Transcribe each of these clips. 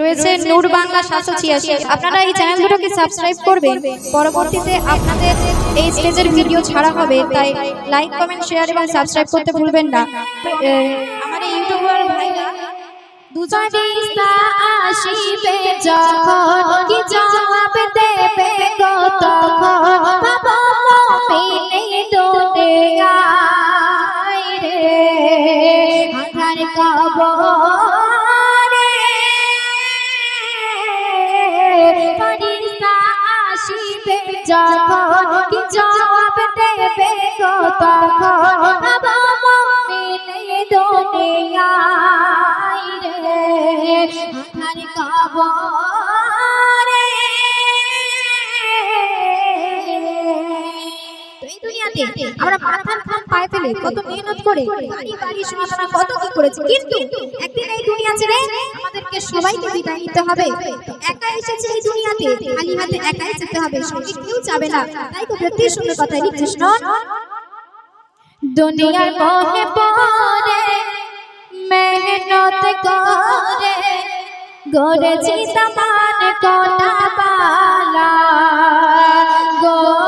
রয়েছে নূর বাংলা সাতশো ছিয়াশি। আপনারা এই চ্যানেল দুটোকে সাবস্ক্রাইব করবেন। পরবর্তীতে আপনাদের এই স্টেজের ভিডিও ছাড়া হবে তাই লাইক কমেন্ট শেয়ার এবং সাবস্ক্রাইব করতে ভুলবেন না। আমার ইউটিউবার ভাইরা দুজন আসিবে যখন কি জবাব দেবে গো তখন পাবো মুমিনে দুনিয়ায় রে। আধার কবরে যখন কি জবাব দেবে গো তখন? মুমিনে দুনিয়ায় রে। আধার কবরে দুনিয়াতে আমরা মাথার ঘাম পায়ে ফেলে কত মেহনত করে, বাড়ি বাড়ি সমাধান কত কি করেছি। কিন্তু একদিন এই দুনিয়া ছেড়ে আমাদেরকে সবাইকে বিদায় নিতে হবে। একা এসেছে এই দুনিয়াতে, খালি হাতে একাই যেতে হবে, সঙ্গে কেউ যাবে না। তাই তো প্রতি সুন্দর কথা না দুনিয়ার মোহে পরে মেহনত করে, গড়েছি তামান কোটা বালা। গো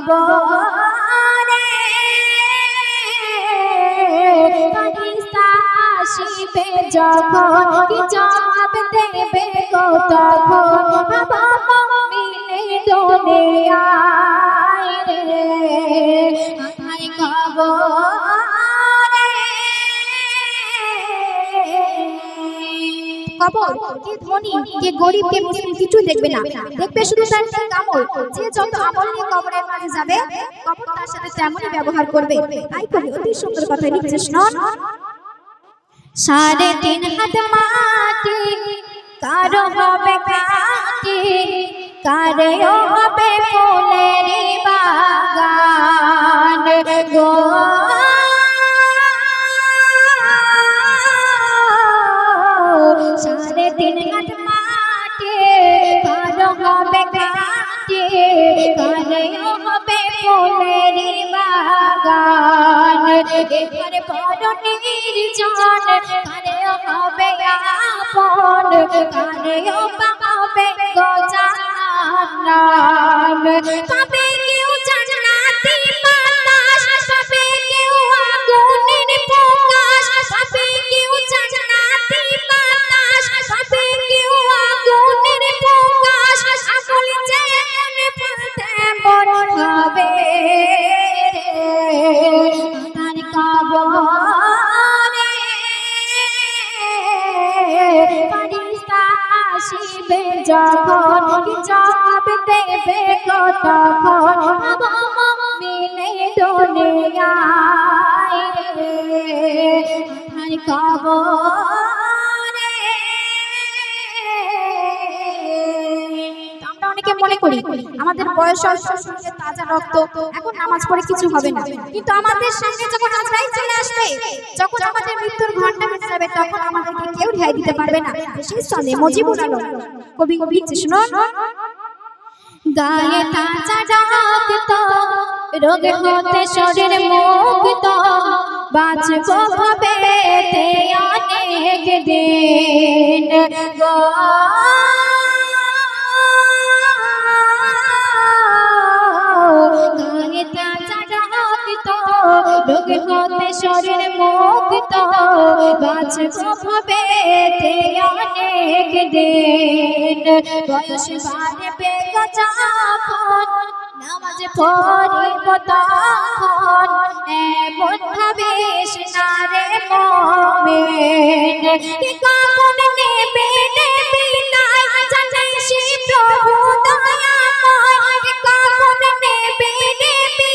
কবরে ফেরেশতা আসিবে যখন কি জবাব দেবে গো তখন? বাবা মুমিনে আয় রে। কবর, কে ধনী, কে গরিব, কে মুসলিম কিছু দেখবে না। দেখবে শুধু তার আমল যে যত আমল নিয়ে কবরের মাঝে যাবে, কবর তার সাথে তেমনই ব্যবহার করবে। তাই কবি, অতি সুন্দর কথা লিখছিস না সাড়ে তিন হাত মাটি, কারও হবে কাটি কারেও হবে ফুলের বাগান কারেও হবে ফুলের বাগান। এবার বড় জন কারেও হবে আপন কারেও পাবে গজানাম পাবে দেবে তখন বাবা দুনিয়ায় আমরা অনেকে মনে করি আমাদের বয়স সঙ্গে তাজা রক্ত এখন নামাজ পড়ে কিছু হবে না কিন্তু আমাদের সামনে যখন আজরাইল চলে আসবে যখন আমাদের মৃত্যুর ঘণ্টা বেজে যাবে তখন আমাদেরকে কেউ রেহাই দিতে পারবে না সেই সনে মজিবুল আলম কবি কবি লিখছে শুনো গায়ে তাজা রক্ত রোগ হতে শরীর মুক্ত। বাঁচব ভাবে অনেক দিন গায়ে তাজা রক্ত রোগ বাঁচব পেতে অনেক দিন। বয়স বাড়বে গজাপন নামাজ পড়িব তখন। এমন ভাবিস না রে মমিন। কি কখন নেবে নেবে তাই জানিস প্রভু দয়াময়। কখন নেবে নেবে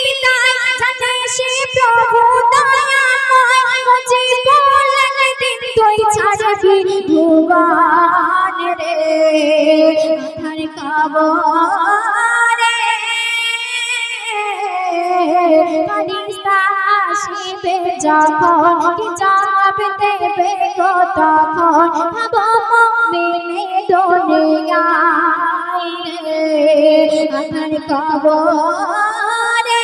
প্রভু দয়াময় ভুবন রে আধার কবরে। ফরিস্তা আসিবে যখন কি যাব দেবে গো তখন ভাবো মিলে দুনিয়ায় রে আধার কবরে।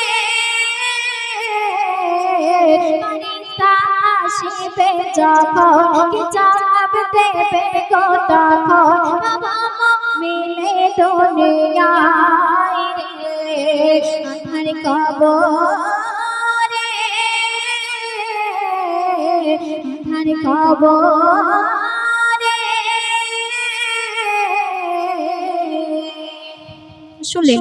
ফরিস্তা আসিবে যখন কি তখন ভাবো মিলে দুনিয়ায় রে আধার কবরে আধার কবরে। শুনলে?